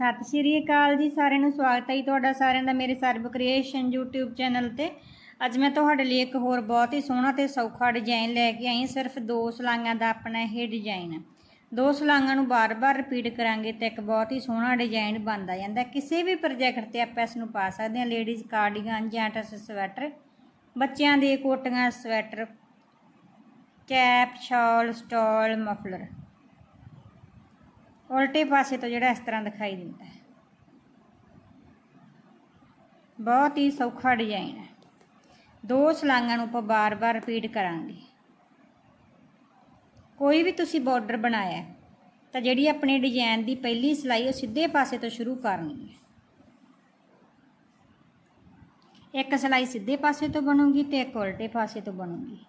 ਸਤਿ ਸ਼੍ਰੀ ਅਕਾਲ ਜੀ ਸਾਰਿਆਂ ਨੂੰ, ਸਵਾਗਤ ਹੈ ਜੀ ਤੁਹਾਡਾ ਸਾਰਿਆਂ ਦਾ ਮੇਰੇ ਸਰਬ ਕ੍ਰੀਏਸ਼ਨ YouTube ਚੈਨਲ ਤੇ। ਅੱਜ ਮੈਂ ਤੁਹਾਡੇ ਲਈ ਇੱਕ ਹੋਰ ਬਹੁਤ ਹੀ ਸੋਹਣਾ ਤੇ ਸੌਖਾ ਡਿਜ਼ਾਈਨ ਲੈ ਕੇ ਆਈ ਸਿਰਫ ਦੋ ਸਲਾਈਆਂ ਦਾ ਆਪਣਾ ਇਹ ਡਿਜ਼ਾਈਨ ਦੋ ਸਲਾਈਆਂ ਨੂੰ ਬਾਰ-ਬਾਰ ਰਿਪੀਟ ਕਰਾਂਗੇ ਤਾਂ ਇੱਕ ਬਹੁਤ ਹੀ ਸੋਹਣਾ ਡਿਜ਼ਾਈਨ ਬਣਦਾ ਜਾਂਦਾ ਕਿਸੇ ਵੀ ਪ੍ਰੋਜੈਕਟ ਤੇ ਆਪਾਂ ਇਸ ਨੂੰ ਪਾ ਸਕਦੇ ਹਾਂ ਲੇਡੀਜ਼ ਕਾਰਡੀਗਨ ਜੈਂਟਸ ਸਵੈਟਰ ਬੱਚਿਆਂ ਦੇ ਕੋਟੀਆਂ sweater cap shawl stole muffler ਉਲਟੇ ਪਾਸੇ ਤੋਂ ਜਿਹੜਾ ਇਸ ਤਰ੍ਹਾਂ ਦਿਖਾਈ ਦਿੰਦਾ ਹੈ। ਬਹੁਤ ਹੀ ਸੌਖਾ ਡਿਜ਼ਾਈਨ ਹੈ। ਦੋ ਸਲਾਈਆਂ ਨੂੰ ਆਪਾਂ ਬਾਰ-ਬਾਰ ਰਿਪੀਟ ਕਰਾਂਗੇ। ਕੋਈ ਵੀ ਤੁਸੀਂ ਬਾਰਡਰ ਬਣਾਇਆ ਤਾਂ ਜਿਹੜੀ ਆਪਣੇ ਡਿਜ਼ਾਈਨ ਦੀ ਪਹਿਲੀ ਸਲਾਈ ਉਹ ਸਿੱਧੇ ਪਾਸੇ ਤੋਂ ਸ਼ੁਰੂ ਕਰਨੀ ਹੈ। ਇੱਕ ਸਲਾਈ ਸਿੱਧੇ ਪਾਸੇ ਤੋਂ ਬਣੂਗੀ ਤੇ ਇੱਕ ਉਲਟੇ ਪਾਸੇ ਤੋਂ ਬਣੂਗੀ।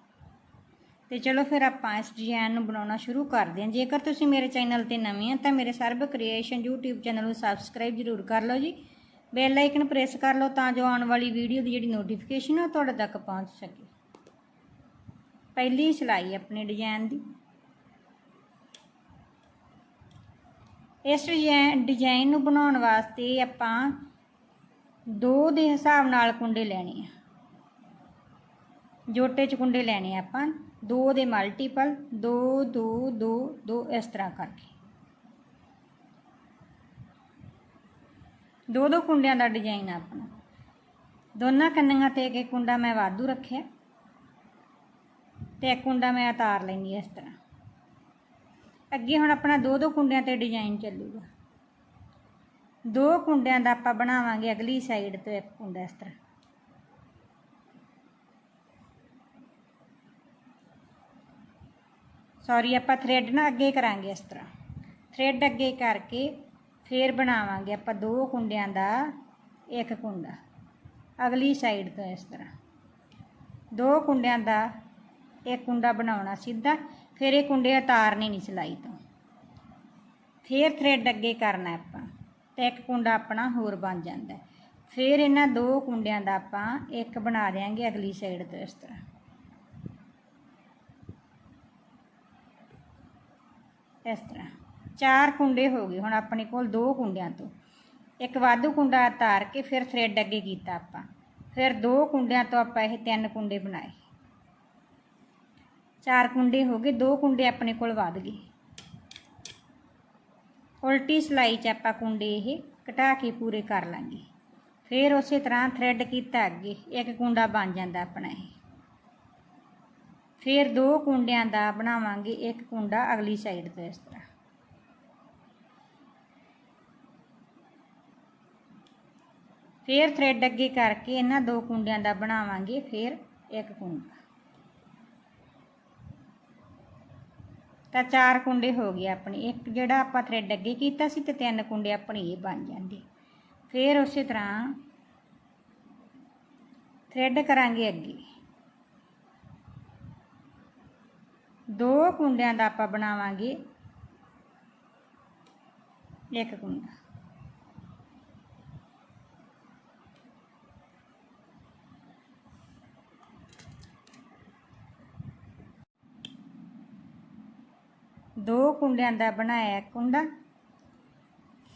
ਤੇ ਚਲੋ ਫਿਰ ਆਪਾਂ ਇਸ ਡਿਜ਼ਾਈਨ ਨੂੰ ਬਣਾਉਣਾ ਸ਼ੁਰੂ ਕਰਦੇ ਹਾਂ। ਜੇਕਰ ਤੁਸੀਂ ਮੇਰੇ ਚੈਨਲ ਤੇ ਨਵੇਂ ਹੋ, ਤਾਂ ਮੇਰੇ ਸਰਬ ਕ੍ਰੀਏਸ਼ਨ YouTube ਚੈਨਲ ਨੂੰ ਸਬਸਕ੍ਰਾਈਬ ਜ਼ਰੂਰ ਕਰ ਲਓ ਜੀ। ਬੈਲ ਆਈਕਨ ਪ੍ਰੈਸ ਕਰ ਲਓ ਤਾਂ ਜੋ ਆਉਣ ਵਾਲੀ ਵੀਡੀਓ ਦੀ ਜਿਹੜੀ ਨੋਟੀਫਿਕੇਸ਼ਨ ਹੈ ਤੁਹਾਡੇ ਤੱਕ ਪਹੁੰਚ ਸਕੇ। ਪਹਿਲੀ ਸਿਲਾਈ ਆਪਣੇ ਡਿਜ਼ਾਈਨ ਦੀ। ਇਸ ਡਿਜ਼ਾਈਨ ਡਿਜ਼ਾਈਨ ਨੂੰ ਬਣਾਉਣ ਵਾਸਤੇ ਆਪਾਂ ਦੋ ਦੇ ਹਿਸਾਬ ਨਾਲ ਕੁੰਡੇ ਲੈਣੇ ਆ। ਜੋਟੇ ਚ ਕੁੰਡੇ ਲੈਣੇ ਆਪਾਂ। ਦੋ ਦੇ ਮਲਟੀਪਲ ਦੋ ਦੋ ਦੋ ਦੋ, ਇਸ ਤਰ੍ਹਾਂ ਕਰਕੇ। ਦੋ ਦੋ ਕੁੰਡਿਆਂ ਦਾ ਡਿਜ਼ਾਈਨ ਆਪਣਾ। ਦੋਨਾਂ ਕੰਨੀਆਂ ਤੇ ਇੱਕ ਇੱਕ ਕੁੰਡਾ ਮੈਂ ਵਾਧੂ ਰੱਖਿਆ। ਤੇ ਇੱਕ ਕੁੰਡਾ ਮੈਂ ਉਤਾਰ ਲੈਂਦੀ ਇਸ ਤਰ੍ਹਾਂ। ਅੱਗੇ ਹੁਣ ਆਪਣਾ ਦੋ ਦੋ ਕੁੰਡਿਆਂ ਤੇ ਡਿਜ਼ਾਈਨ ਚੱਲੂਗਾ। ਦੋ ਕੁੰਡਿਆਂ ਦਾ ਆਪਾਂ ਬਣਾਵਾਂਗੇ ਅਗਲੀ ਸਾਈਡ ਤੋਂ ਇੱਕ ਕੁੰਡਾ ਇਸ ਤਰ੍ਹਾਂ। ਸੌਰੀ ਆਪਾਂ ਥ੍ਰੈਡ ਨਾ ਅੱਗੇ ਕਰਾਂਗੇ ਇਸ ਤਰ੍ਹਾਂ। ਥ੍ਰੈਡ ਅੱਗੇ ਕਰਕੇ ਫੇਰ ਬਣਾਵਾਂਗੇ ਆਪਾਂ ਦੋ ਕੁੰਡਿਆਂ ਦਾ, ਇੱਕ ਕੁੰਡਾ। ਅਗਲੀ ਸਾਈਡ ਤੋਂ ਇਸ ਤਰ੍ਹਾਂ। ਦੋ ਕੁੰਡਿਆਂ ਦਾ ਇੱਕ ਕੁੰਡਾ ਬਣਾਉਣਾ ਸਿੱਧਾ, ਫਿਰ ਇਹ ਕੁੰਡੇ ਉਤਾਰਨੇ ਨਹੀਂ ਸਿਲਾਈ ਤੋਂ। ਫੇਰ ਥ੍ਰੈਡ ਅੱਗੇ ਕਰਨਾ ਆਪਾਂ ਤੇ ਇੱਕ ਕੁੰਡਾ ਆਪਣਾ ਹੋਰ ਬਣ ਜਾਂਦਾ। ਫਿਰ ਇਹਨਾਂ ਦੋ ਕੁੰਡਿਆਂ ਦਾ ਆਪਾਂ ਇੱਕ ਬਣਾ ਦੇਾਂਗੇ ਅਗਲੀ ਸਾਈਡ ਤੋਂ ਇਸ ਤਰ੍ਹਾਂ। ਇਸ ਤਰ੍ਹਾਂ। ਚਾਰ ਕੁੰਡੇ ਹੋ ਗਏ ਹੁਣ ਆਪਣੇ ਕੋਲ ਦੋ ਕੁੰਡਿਆਂ ਤੋਂ। ਇੱਕ ਵਾਧੂ ਕੁੰਡਾ ਉਤਾਰ ਕੇ ਫਿਰ ਥ੍ਰੈਡ ਅੱਗੇ ਕੀਤਾ ਆਪਾਂ। ਫਿਰ ਦੋ ਕੁੰਡਿਆਂ ਤੋਂ ਆਪਾਂ ਇਹ ਤਿੰਨ ਕੁੰਡੇ ਬਣਾਏ। ਚਾਰ ਕੁੰਡੇ ਹੋ ਗਏ, ਦੋ ਕੁੰਡੇ ਆਪਣੇ ਕੋਲ ਵੱਧ ਗਏ। ਉਲਟੀ ਸਲਾਈ 'ਚ ਆਪਾਂ ਕੁੰਡੇ ਇਹ ਘਟਾ ਕੇ ਪੂਰੇ ਕਰ ਲਾਂਗੇ। ਫਿਰ ਉਸੇ ਤਰ੍ਹਾਂ ਥ੍ਰੈਡ ਕੀਤਾ ਅੱਗੇ, ਇੱਕ ਕੁੰਡਾ ਬਣ ਜਾਂਦਾ ਆਪਣਾ ਇਹ। ਫਿਰ ਦੋ ਕੁੰਡਿਆਂ ਦਾ ਬਣਾਵਾਂਗੇ, ਇੱਕ ਕੁੰਡਾ ਅਗਲੀ ਸਾਈਡ ਤੋਂ ਇਸ ਤਰ੍ਹਾਂ। ਫਿਰ ਥ੍ਰੈਡ ਅੱਗੇ ਕਰਕੇ ਇਹਨਾਂ ਦੋ ਕੁੰਡਿਆਂ ਦਾ ਬਣਾਵਾਂਗੇ, ਫਿਰ ਇੱਕ ਕੁੰਡਾ। ਤਾਂ ਚਾਰ ਕੁੰਡੇ ਹੋ ਗਏ ਆਪਣੇ। ਇੱਕ ਜਿਹੜਾ ਆਪਾਂ ਥ੍ਰੈਡ ਅੱਗੇ ਕੀਤਾ ਸੀ ਤੇ ਤਿੰਨ ਕੁੰਡੇ ਆਪਣੇ ਇਹ ਬਣ ਜਾਂਦੇ। ਫਿਰ ਉਸੇ ਤਰ੍ਹਾਂ ਥ੍ਰੈਡ ਕਰਾਂਗੇ ਅੱਗੇ। ਦੋ ਕੁੰਡਿਆਂ ਦਾ ਆਪਾਂ ਬਣਾਵਾਂਗੇ। ਇੱਕ ਕੁੰਡਾ। ਦੋ ਕੁੰਡਿਆਂ ਦਾ ਬਣਾਇਆ ਇੱਕ ਕੁੰਡਾ।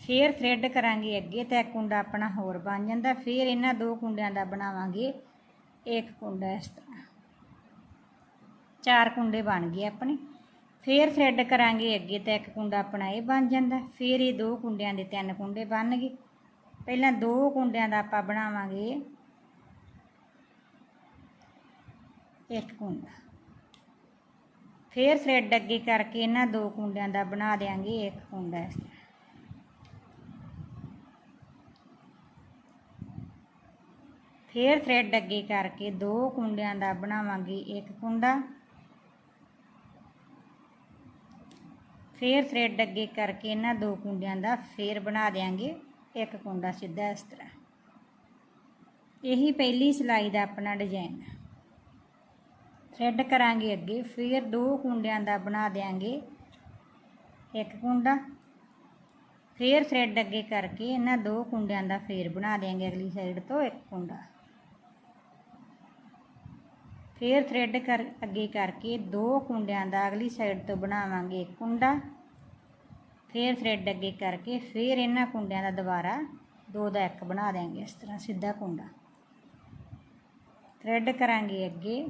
ਫੇਰ ਥ੍ਰੈਡ ਕਰਾਂਗੇ ਅੱਗੇ ਤਾਂ ਇੱਕ ਕੁੰਡਾ ਆਪਣਾ ਹੋਰ ਬਣ ਜਾਂਦਾ। ਫੇਰ ਇਹਨਾਂ ਦੋ ਕੁੰਡਿਆਂ ਦਾ ਬਣਾਵਾਂਗੇ। ਇੱਕ ਕੁੰਡਾ ਇਸ ਤਰ੍ਹਾਂ। ਚਾਰ ਕੁੰਡੇ ਬਣ ਗਏ ਆਪਣੇ। ਫੇਰ ਥਰੈਡ ਕਰਾਂਗੇ, ਅੱਗੇ ਤਾਂ ਇੱਕ ਕੁੰਡਾ ਆਪਣਾ ਇਹ ਬਣ ਜਾਂਦਾ। ਫੇਰ ਇਹ ਦੋ ਕੁੰਡਿਆਂ ਦੇ ਤਿੰਨ ਕੁੰਡੇ ਬਣ ਗਏ। ਪਹਿਲਾਂ ਦੋ ਕੁੰਡਿਆਂ ਦਾ ਆਪਾਂ ਬਣਾਵਾਂਗੇ। ਇੱਕ ਕੁੰਡਾ। ਫੇਰ ਥ੍ਰੈਡ ਅੱਗੇ ਕਰਕੇ ਇਹਨਾਂ ਦੋ ਕੁੰਡਿਆਂ ਦਾ ਬਣਾ ਦੇਾਂਗੇ ਇੱਕ ਕੁੰਡਾ ਇਸ ਤਰ੍ਹਾਂ। ਫੇਰ ਥ੍ਰੈਡ ਅੱਗੇ ਕਰਕੇ ਦੋ ਕੁੰਡਿਆਂ ਦਾ ਬਣਾਵਾਂਗੇ ਇੱਕ ਕੁੰਡਾ। ਫੇਰ ਥਰੈਡ ਅੱਗੇ ਕਰਕੇ ਇਹਨਾਂ ਦੋ ਕੁੰਡਿਆਂ ਦਾ ਫੇਰ ਬਣਾ ਦੇਾਂਗੇ ਇੱਕ ਕੁੰਡਾ ਸਿੱਧਾ ਇਸ ਤਰ੍ਹਾਂ। ਇਹੀ ਪਹਿਲੀ ਸਿਲਾਈ ਦਾ ਆਪਣਾ ਡਿਜ਼ਾਈਨ ਹੈ ਕਰਾਂਗੇ ਅੱਗੇ, ਫਿਰ ਦੋ ਕੁੰਡਿਆਂ ਦਾ ਬਣਾ ਦੇਾਂਗੇ ਇੱਕ ਕੁੰਡਾ। ਫਿਰ ਥ੍ਰੈਡ ਅੱਗੇ ਕਰਕੇ ਇਹਨਾਂ ਦੋ ਕੁੰਡਿਆਂ ਦਾ ਫੇਰ ਬਣਾ ਦੇਾਂਗੇ ਅਗਲੀ ਸਾਈਡ ਤੋਂ ਇੱਕ ਕੁੰਡਾ। ਫਿਰ ਥ੍ਰੈਡ ਕਰ, ਅੱਗੇ ਕਰਕੇ ਦੋ ਕੁੰਡਿਆਂ ਦਾ ਅਗਲੀ ਸਾਈਡ ਤੋਂ ਬਣਾਵਾਂਗੇ ਇੱਕ ਕੁੰਡਾ। ਫਿਰ ਥਰੈਡ ਅੱਗੇ ਕਰਕੇ ਫਿਰ ਇਹਨਾਂ ਕੁੰਡਿਆਂ ਦਾ ਦੁਬਾਰਾ ਦੋ ਦਾ ਇੱਕ ਬਣਾ ਦੇਾਂਗੇ ਇਸ ਤਰ੍ਹਾਂ ਸਿੱਧਾ ਕੁੰਡਾ। ਥਰੈਡ ਕਰਾਂਗੇ ਅੱਗੇ।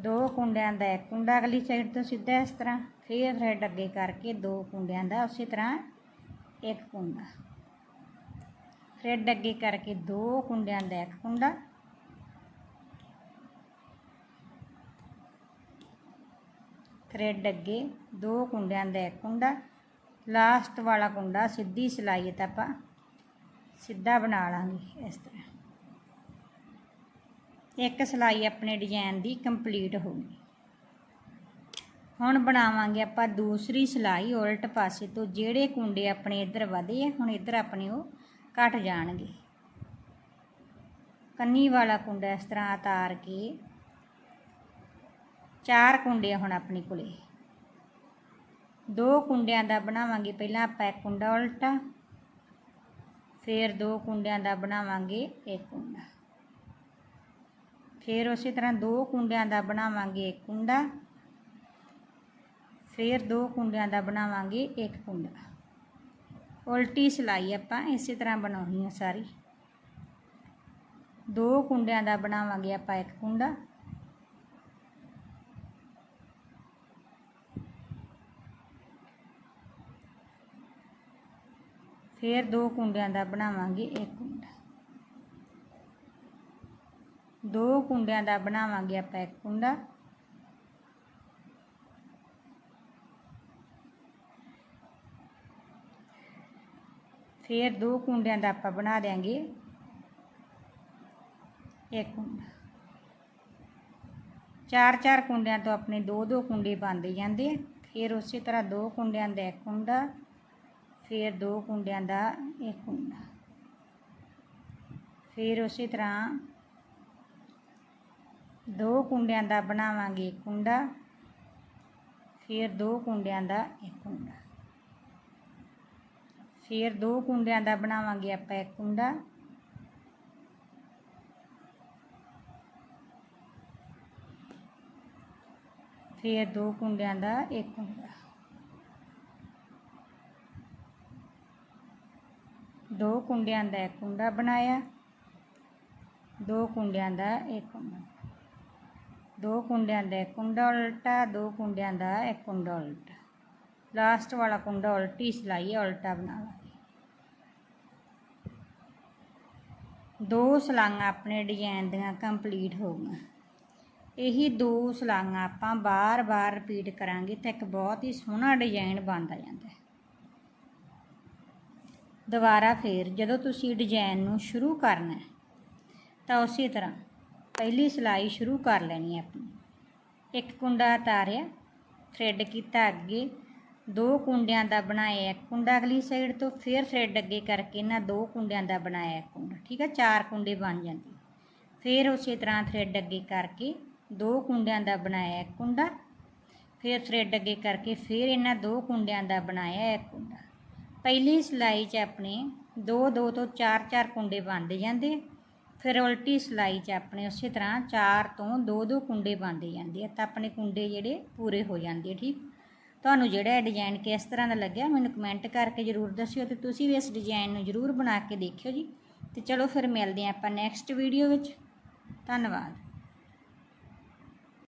ਦੋ ਕੁੰਡਿਆਂ ਦਾ ਇੱਕ ਕੁੰਡਾ ਅਗਲੀ ਸਾਈਡ ਤੋਂ ਸਿੱਧਾ ਇਸ ਤਰ੍ਹਾਂ। ਫਿਰ ਥਰੈਡ ਅੱਗੇ ਕਰਕੇ ਦੋ ਕੁੰਡਿਆਂ ਦਾ ਉਸੇ ਤਰ੍ਹਾਂ ਇੱਕ ਕੁੰਡਾ। ਥਰੈਡ ਅੱਗੇ ਕਰਕੇ ਦੋ ਕੁੰਡਿਆਂ ਦਾ ਇੱਕ ਕੁੰਡਾ। ਥਰੈਡ ਅੱਗੇ ਦੋ ਕੁੰਡਿਆਂ ਦਾ ਇੱਕ ਕੁੰਡਾ ਲਾਸਟ ਵਾਲਾ ਕੁੰਡਾ ਸਿੱਧੀ ਸਿਲਾਈ ਤਾਂ ਆਪਾਂ ਸਿੱਧਾ ਬਣਾ ਲਾਂਗੇ ਇਸ ਤਰ੍ਹਾਂ। ਇੱਕ ਸਿਲਾਈ ਆਪਣੇ ਡਿਜ਼ਾਈਨ ਦੀ ਕੰਪਲੀਟ ਹੋ ਗਈ। ਹੁਣ ਬਣਾਵਾਂਗੇ ਆਪਾਂ ਦੂਸਰੀ ਸਿਲਾਈ, ਉਲਟ ਪਾਸੇ ਤੋਂ ਜਿਹੜੇ ਕੁੰਡੇ ਆਪਣੇ ਇੱਧਰ ਵਧੇ ਆ, ਹੁਣ ਇੱਧਰ ਆਪਣੇ ਉਹ ਕੱਟ ਜਾਣਗੇ। ਕੰਨੀ ਵਾਲਾ ਕੁੰਡਾ ਇਸ ਤਰ੍ਹਾਂ ਉਤਾਰ ਕੇ ਚਾਰ ਕੁੰਡੇ ਆ ਹੁਣ ਆਪਣੇ ਕੋਲੇ। ਦੋ ਕੁੰਡਿਆਂ ਦਾ ਬਣਾਵਾਂਗੇ, ਪਹਿਲਾਂ ਆਪਾਂ ਇੱਕ ਕੁੰਡਾ ਉਲਟਾ, ਫਿਰ ਦੋ ਕੁੰਡਿਆਂ ਦਾ ਬਣਾਵਾਂਗੇ ਇੱਕ ਕੁੰਡਾ। ਫਿਰ ਉਸੇ ਤਰ੍ਹਾਂ ਦੋ ਕੁੰਡਿਆਂ ਦਾ ਬਣਾਵਾਂਗੇ ਇੱਕ ਕੁੰਡਾ, ਫਿਰ ਦੋ ਕੁੰਡਿਆਂ ਦਾ ਬਣਾਵਾਂਗੇ ਇੱਕ ਕੁੰਡਾ। ਉਲਟੀ ਸਿਲਾਈ ਆਪਾਂ ਇਸੇ ਤਰ੍ਹਾਂ ਬਣਾਉਣੀ ਹੈ ਸਾਰੀ। ਦੋ ਕੁੰਡਿਆਂ ਦਾ ਬਣਾਵਾਂਗੇ ਆਪਾਂ ਇੱਕ ਕੁੰਡਾ ਫਿਰ ਦੋ ਕੁੰਡਿਆਂ ਦਾ ਬਣਾਵਾਂਗੇ, ਇੱਕ ਕੁੰਡਾ। ਦੋ ਕੁੰਡਿਆਂ ਦਾ ਬਣਾਵਾਂਗੇ ਆਪਾਂ ਇੱਕ ਕੁੰਡਾ। ਫਿਰ ਦੋ ਕੁੰਡਿਆਂ ਦਾ ਆਪਾਂ ਬਣਾ ਦੇਾਂਗੇ ਇੱਕ ਕੁੰਡਾ। ਚਾਰ ਚਾਰ ਕੁੰਡਿਆਂ ਤੋਂ ਆਪਣੇ ਦੋ ਦੋ ਕੁੰਡੇ ਬਣਦੇ ਜਾਂਦੇ ਫਿਰ ਉਸੇ ਤਰ੍ਹਾਂ ਦੋ ਕੁੰਡਿਆਂ ਦਾ ਇੱਕ ਕੁੰਡਾ। ਫਿਰ ਦੋ ਕੁੰਡਿਆਂ ਦਾ ਇੱਕ ਕੁੰਡਾ। ਫਿਰ ਉਸੇ ਤਰ੍ਹਾਂ ਦੋ ਕੁੰਡਿਆਂ ਦਾ ਬਣਾਵਾਂਗੇ ਇੱਕ ਕੁੰਡਾ, ਫਿਰ ਦੋ ਕੁੰਡਿਆਂ ਦਾ ਇੱਕ ਕੁੰਡਾ। ਫਿਰ ਦੋ ਕੁੰਡਿਆਂ ਦਾ ਬਣਾਵਾਂਗੇ ਆਪਾਂ ਇੱਕ ਕੁੰਡਾ। ਫਿਰ ਦੋ ਕੁੰਡਿਆਂ ਦਾ ਇੱਕ ਕੁੰਡਾ। ਦੋ ਕੁੰਡਿਆਂ ਦਾ ਇੱਕ ਕੁੰਡਾ ਬਣਾਇਆ, ਦੋ ਕੁੰਡਿਆਂ ਦਾ ਇੱਕ ਕੁੰਡਾ। ਦੋ ਕੁੰਡਿਆਂ ਦਾ ਇੱਕ ਕੁੰਡਾ ਉਲਟਾ, ਦੋ ਕੁੰਡਿਆਂ ਦਾ ਇੱਕ ਕੁੰਡਾ ਉਲਟਾ। ਲਾਸਟ ਵਾਲਾ ਕੁੰਡਾ ਉਲਟੀ ਸਿਲਾਈ ਉਲਟਾ ਬਣਾ ਲਾਂਗੇ ਦੋ ਸਲਾਂਗਾ ਆਪਣੇ ਡਿਜ਼ਾਈਨ ਦੀਆਂ ਕੰਪਲੀਟ ਹੋ ਗਈਆਂ। ਇਹੀ ਦੋ ਸਲਾਂਗਾ ਆਪਾਂ ਬਾਰ-ਬਾਰ ਰਿਪੀਟ ਕਰਾਂਗੇ ਤਾਂ ਇੱਕ ਬਹੁਤ ਹੀ ਸੋਹਣਾ ਡਿਜ਼ਾਈਨ ਬਣਦਾ ਜਾਂਦਾ ਹੈ। ਦੁਬਾਰਾ ਫੇਰ ਜਦੋਂ ਤੁਸੀਂ ਡਿਜ਼ਾਈਨ ਨੂੰ ਸ਼ੁਰੂ ਕਰਨਾ ਤਾਂ ਉਸੇ ਤਰ੍ਹਾਂ ਪਹਿਲੀ ਸਿਲਾਈ ਸ਼ੁਰੂ ਕਰ ਲੈਣੀ ਹੈ ਆਪਣੀ। ਇੱਕ ਕੁੰਡਾ ਉਤਾਰਿਆ ਥਰੈਡ ਕੀਤਾ ਅੱਗੇ, ਦੋ ਕੁੰਡਿਆਂ ਦਾ ਬਣਾਇਆ ਇੱਕ ਕੁੰਡਾ, ਅਗਲੀ ਸਾਈਡ ਤੋਂ ਫਿਰ ਥਰੈਡ ਅੱਗੇ ਕਰਕੇ ਇਹਨਾਂ ਦੋ ਕੁੰਡਿਆਂ ਦਾ ਬਣਾਇਆ ਇੱਕ ਕੁੰਡਾ, ਠੀਕ ਹੈ, ਚਾਰ ਕੁੰਡੇ ਬਣ ਜਾਂਦੇ। ਫਿਰ ਉਸੇ ਤਰ੍ਹਾਂ ਥਰੈਡ ਅੱਗੇ ਕਰਕੇ ਦੋ ਕੁੰਡਿਆਂ ਦਾ ਬਣਾਇਆ ਇੱਕ ਕੁੰਡਾ, ਫਿਰ ਥਰੈਡ ਅੱਗੇ ਕਰਕੇ ਫਿਰ ਇਹਨਾਂ ਦੋ ਕੁੰਡਿਆਂ ਦਾ ਬਣਾਇਆ ਇੱਕ ਕੁੰਡਾ। ਪਹਿਲੀ ਸਿਲਾਈ 'ਚ ਆਪਣੇ ਦੋ ਦੋ ਤੋਂ ਚਾਰ ਚਾਰ ਕੁੰਡੇ ਬਣਦੇ ਜਾਂਦੇ। ਫਿਰ ਉਲਟੀ ਸਿਲਾਈ 'ਚ ਆਪਣੇ ਉਸੇ ਤਰ੍ਹਾਂ ਚਾਰ ਤੋਂ ਦੋ ਦੋ ਕੁੰਡੇ ਬਣਦੇ ਜਾਂਦੇ ਆ ਤਾਂ ਆਪਣੇ ਕੁੰਡੇ ਜਿਹੜੇ ਪੂਰੇ ਹੋ ਜਾਂਦੇ ਆ, ਠੀਕ? ਤੁਹਾਨੂੰ ਜਿਹੜਾ ਇਹ ਡਿਜ਼ਾਈਨ ਕਿਸ ਤਰ੍ਹਾਂ ਦਾ ਲੱਗਿਆ ਮੈਨੂੰ ਕਮੈਂਟ ਕਰਕੇ ਜ਼ਰੂਰ ਦੱਸਿਓ ਤੇ ਤੁਸੀਂ ਵੀ ਇਸ ਡਿਜ਼ਾਈਨ ਨੂੰ ਜ਼ਰੂਰ ਬਣਾ ਕੇ ਦੇਖਿਓ ਜੀ। ਤੇ ਚਲੋ ਫਿਰ ਮਿਲਦੇ ਹਾਂ ਆਪਾਂ ਨੈਕਸਟ ਵੀਡੀਓ ਵਿੱਚ। ਧੰਨਵਾਦ।